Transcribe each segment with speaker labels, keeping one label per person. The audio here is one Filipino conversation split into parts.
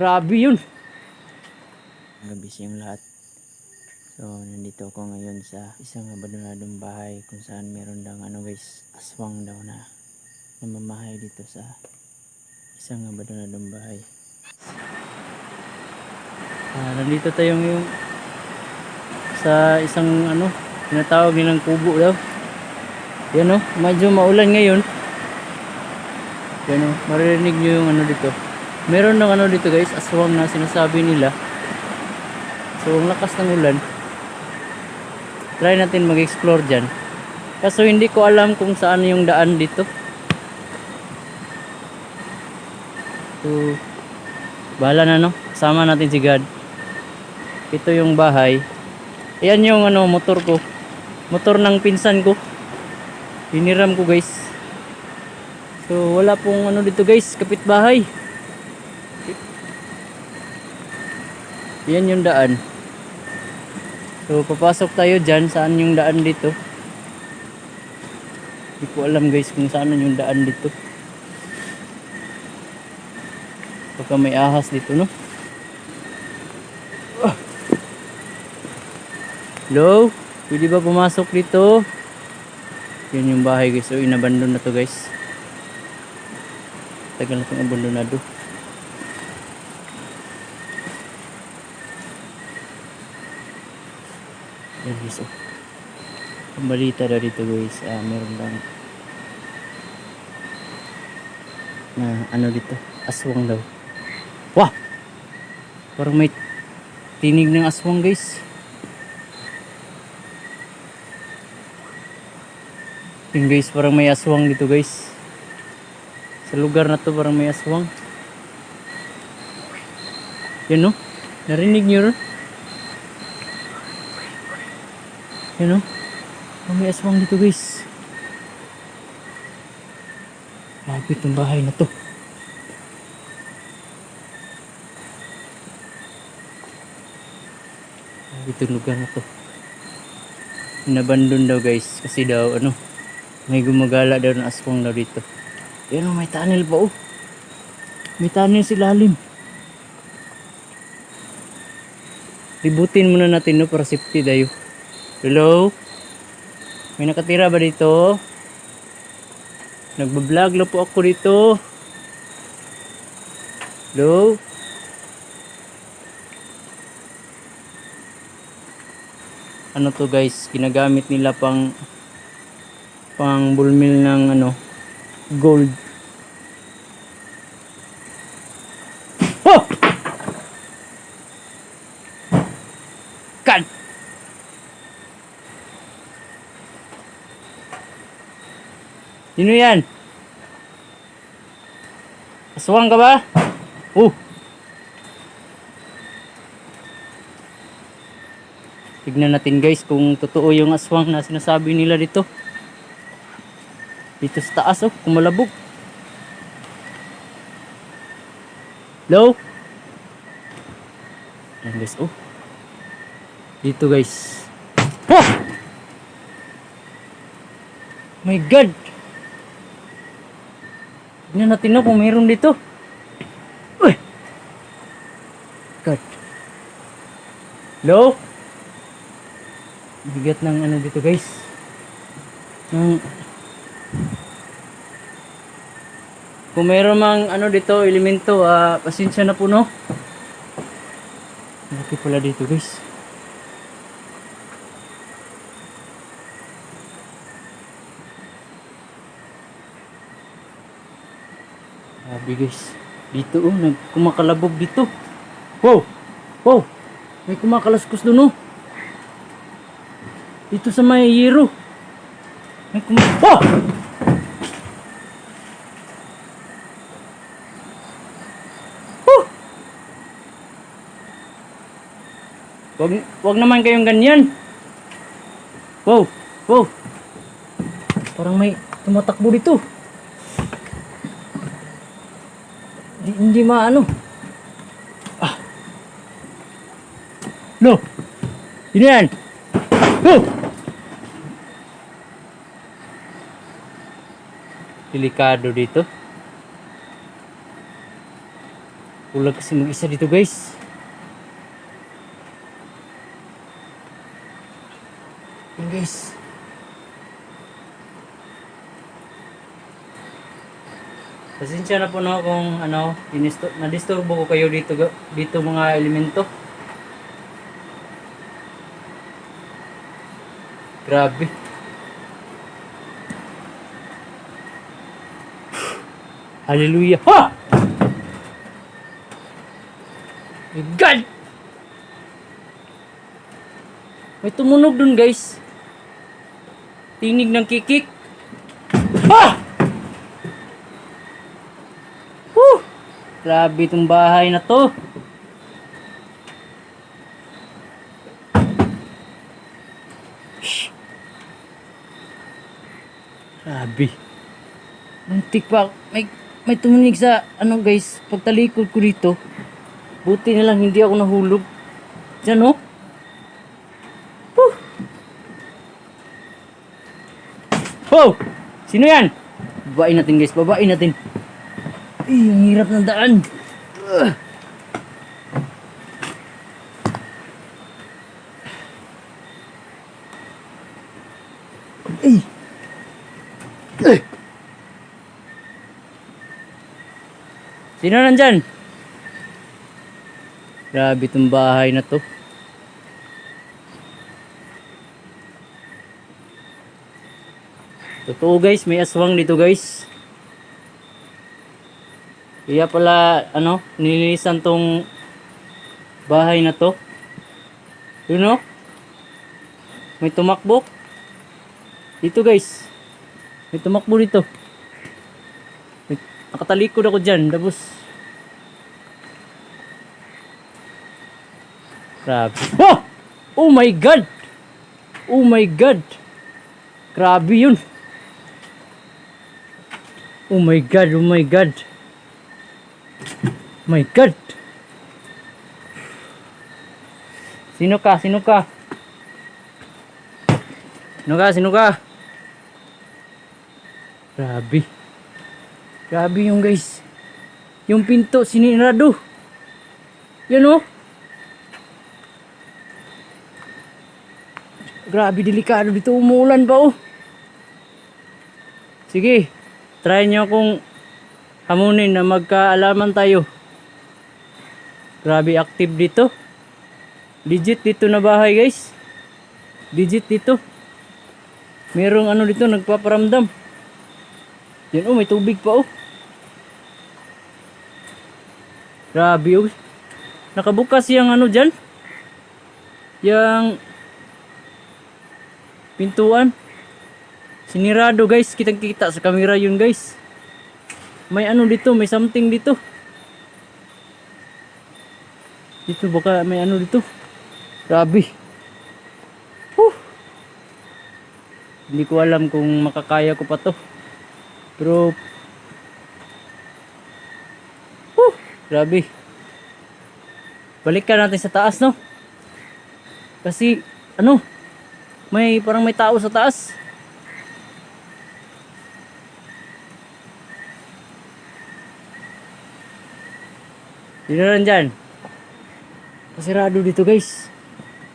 Speaker 1: Grabe yun. Gabi yung lahat. So, nandito ako ngayon sa isang abandonadong bahay kung saan meron daw ano guys, aswang daw na namamahay dito sa isang abandonadong bahay. Ah, nandito tayo ngayon sa isang ano, tinatawag nilang kubo daw. Yan oh, medyo maulan ngayon. Yan oh, maririnig nyo yung ano dito. Meron ng ano dito guys, aswang na sinasabi nila. So, ang lakas ng ulan. Try natin mag-explore dyan. Kaso hindi ko alam kung saan yung daan dito. So, bahala na no. Sama natin si God. Ito yung bahay. Ayan yung ano, motor ko. Motor ng pinsan ko. Hiniram ko guys. So, wala pong ano dito guys, kapitbahay. Yan yung daan. So, papasok tayo dyan. Saan yung daan dito? Hindi ko alam guys kung saan yung daan dito. Baka may ahas dito, no? Ah. Hello? Pwede ba pumasok dito? Yan yung bahay guys. So, inabandon na to guys. Tagal na itong abandonado. Yan guys, oh. Ang balita daw dito guys, ah, meron lang na ano dito, aswang daw. Wah! Parang may tinig ng aswang guys. Yung guys, parang may aswang dito guys. Sa lugar na to parang may aswang. Yan no? Narinig nyo rin? Yan o. Oh, may aswang dito guys. Grabe itong bahay na to. Grabe itong lugar na to. Inabandon daw guys. Kasi daw ano. May gumagala daw ng aswang daw dito. Yan o, may tunnel pa oh. May tunnel si lalim. Ributin muna natin no para safety dayo. Hello? May nakatira ba dito? Nagbablog lang po ako dito. Hello? Ano to guys? Ginagamit nila pang pang bulmil ng ano gold. Oh! God! Sino yan? Aswang ka ba? Oh! Tignan natin guys kung totoo yung aswang na sinasabi nila dito. Dito sa taas oh, kumalabog. Hello? Ayan guys, oh. Dito guys. Oh! My God! Tignan natin na kung mayroon dito. Uy! God. Hello? Bigat ng ano dito guys. Ng... Kung mayroon mang ano dito, elemento, ah, pasensya na po no. Laki pala dito guys. Grabe guys. Dito oh, nag kumakalabog dito. Wow! Wow! May kumakalaskos doon oh. Dito sa may yero. May kum... Oh! Oh! Wag, wag naman kayong ganyan. Wow! Wow! Parang may tumatakbo dito. Di, hindi maano. Ah. No. Sino yan? Oh! Delikado dito. Kulang kasi mag-isa dito guys. Yun guys. Pasensya na po no kung ano, na-disturbo ko kayo dito dito mga elemento. Grabe. Hallelujah. Ha! God! May tumunog dun guys. Tinig ng kikik. Ha! Woo! Grabe itong bahay na to. Shh. Grabe. Muntik pa. May, may tumunig sa, ano guys, pagtalikod ko dito. Buti na lang hindi ako nahulog. Diyan oh. Woo! Wow! Sino yan? Babain natin guys, babain natin. Ay, ang hirap ng daan. Ugh. Ay. Sino nandyan? Grabe itong bahay na to. Totoo guys, may aswang dito guys. Kaya pala, ano, nilinisan tong bahay na to. You know? May tumakbo. Dito guys. May tumakbo dito. May, nakatalikod ako dyan. Tapos, Grabe. Oh! Oh my God! Oh my God! Grabe yun. Oh my God, oh my God. My God. Sino ka? Sino ka? Sino ka? Sino ka? Grabe. Grabe yung guys. Yung pinto sinirado. Yan oh. Grabe delikado dito umuulan pa oh. Sige, try nyo kung hamunin na magkaalaman tayo. Grabe active dito. Legit dito na bahay guys. Legit dito. Merong ano dito nagpaparamdam. Yan oh, may tubig pa oh. Grabe oh. Nakabukas yung ano dyan. Yang pintuan. Sinirado guys, kitang kita sa camera yun guys. May ano dito, may something dito. Dito baka may ano dito. Grabe. Huh. Hindi ko alam kung makakaya ko pa to. Pero Huh, grabe. Balikan natin sa taas, no? Kasi ano, may parang may tao sa taas. Sino na dyan? Pasirado dito guys.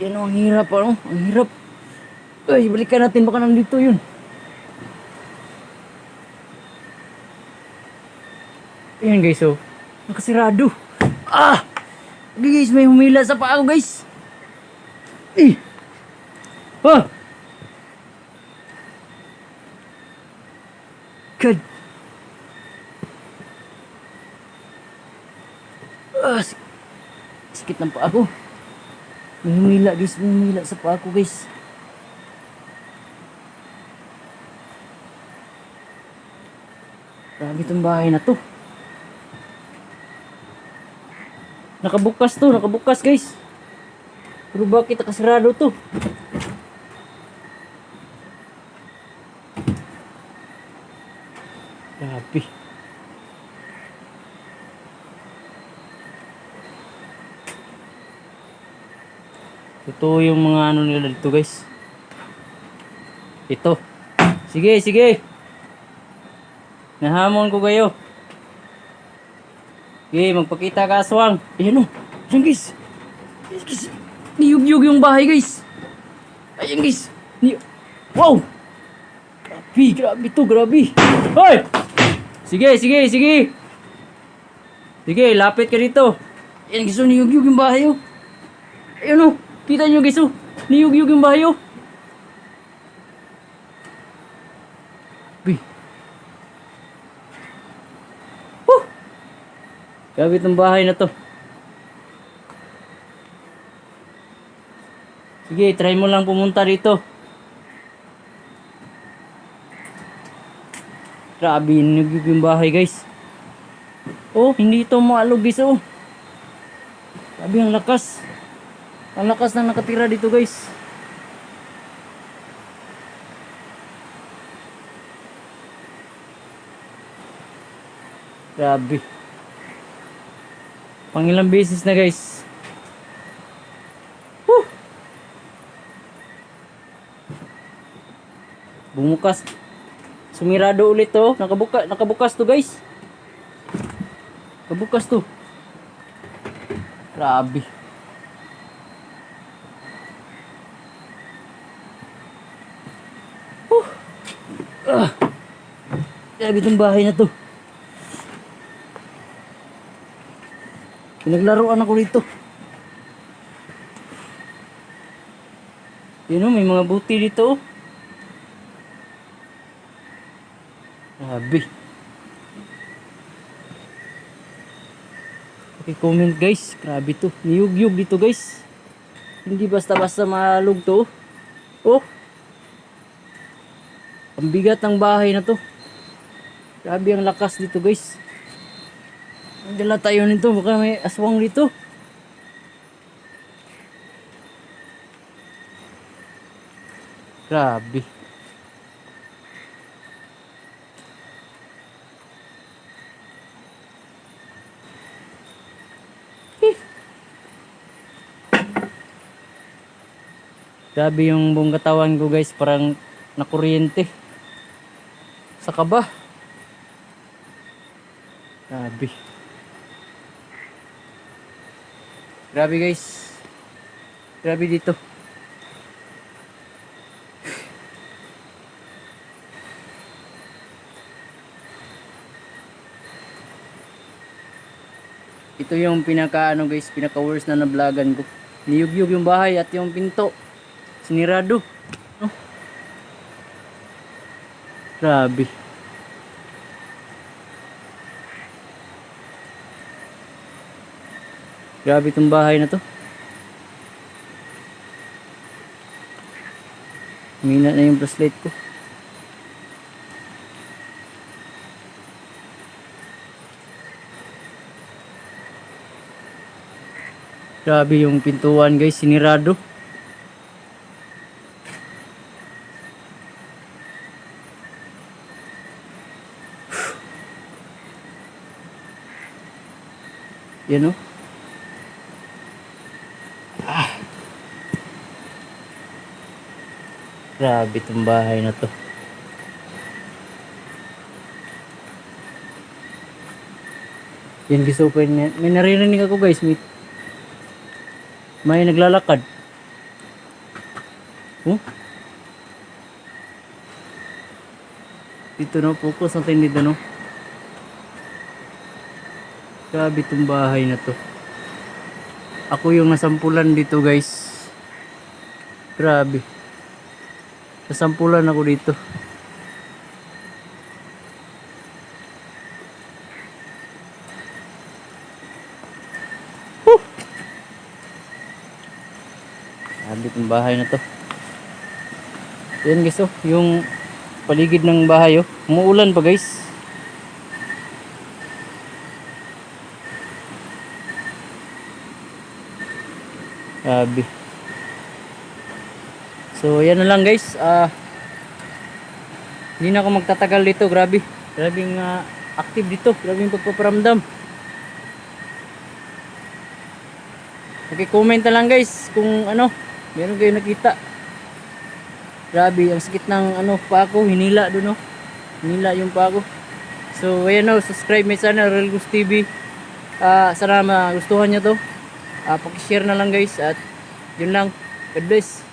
Speaker 1: Yan ang hirap ano, ang hirap. Ay, balikan natin baka nandito yun. Ayan guys oh. Nakasirado. Ah! Okay guys, may humila sa paa ko guys. Eh! Oh! God! Ah, sik- sakit ng paa ko. May humila guys, may sa paa ko guys. Grabe itong bahay na to. Nakabukas to, nakabukas guys. Pero bakit nakasarado to? Grabe. Ito yung mga ano nila dito guys. Ito. Sige, sige. Nahamon ko kayo. Okay, magpakita ka aswang. Ayan o. Ayan guys. Ayan guys. Yung bahay guys. Ayan guys. Wow. Grabe, grabe to, grabe. Hoy! Sige, sige, sige. Sige, lapit ka dito. Ayan guys, oh, niyug-yug yung bahay oh. Ayan o. Kita nyo guys oh. Niyug-yug yung bahay oh. Grabe. Woo! Grabe itong bahay na to. Sige, try mo lang pumunta dito. Grabe, nagiging yung bahay guys. Oh, hindi ito maalog guys oh. Grabe ang lakas. Ang lakas na nakatira dito guys. Grabe. Pangilang beses na guys. Woo! Bumukas. Sumirado ulit to. Nakabuka, nakabukas to guys. Nakabukas to. Grabe. Ah! Grabe itong bahay na to. Pinaglaruan ako dito. Yun o, may mga buti dito. oh. Grabe. comment guys. Grabe to. Niyug-yug dito guys. Hindi basta-basta malug to. Oh. Ang bigat ng bahay na to. Grabe ang lakas dito guys. Dala tayo nito, baka may aswang dito. Grabe. Grabe yung buong katawan ko guys, parang nakuryente. Sa kaba. Grabe. Grabe guys. Grabe dito. Ito yung pinaka ano guys, pinaka worst na nablagan ko. Niyug-yug yung bahay at yung pinto. Sinirado. No? Grabe. Grabe itong bahay na to. Mina na yung bracelet ko. Grabe yung pintuan guys, sinirado. Yan o. Grabe itong bahay na to. Yan gusto ko yun. May naririnig ako guys. May, may naglalakad. Oh? Dito no, focus natin dito no. Grabe itong bahay na to. Ako yung nasampulan dito guys. Grabe. Nasampulan ako dito. Whew! Grabe itong bahay na to. Yan guys oh, yung paligid ng bahay oh. Umuulan pa guys. Grabe. So, yan na lang guys. Ah hindi na ako magtatagal dito. Grabe. Grabing ah, active dito. Grabing pagpaparamdam. Okay, comment na lang guys kung ano, meron kayo nakita. Grabe, ang sakit ng ano pa hinila doon no. Hinila yung pa. So, ayan o, subscribe my channel, Real Gus TV. Ah, sana magustuhan nyo to. Ah, pakishare na lang guys at yun lang. God bless.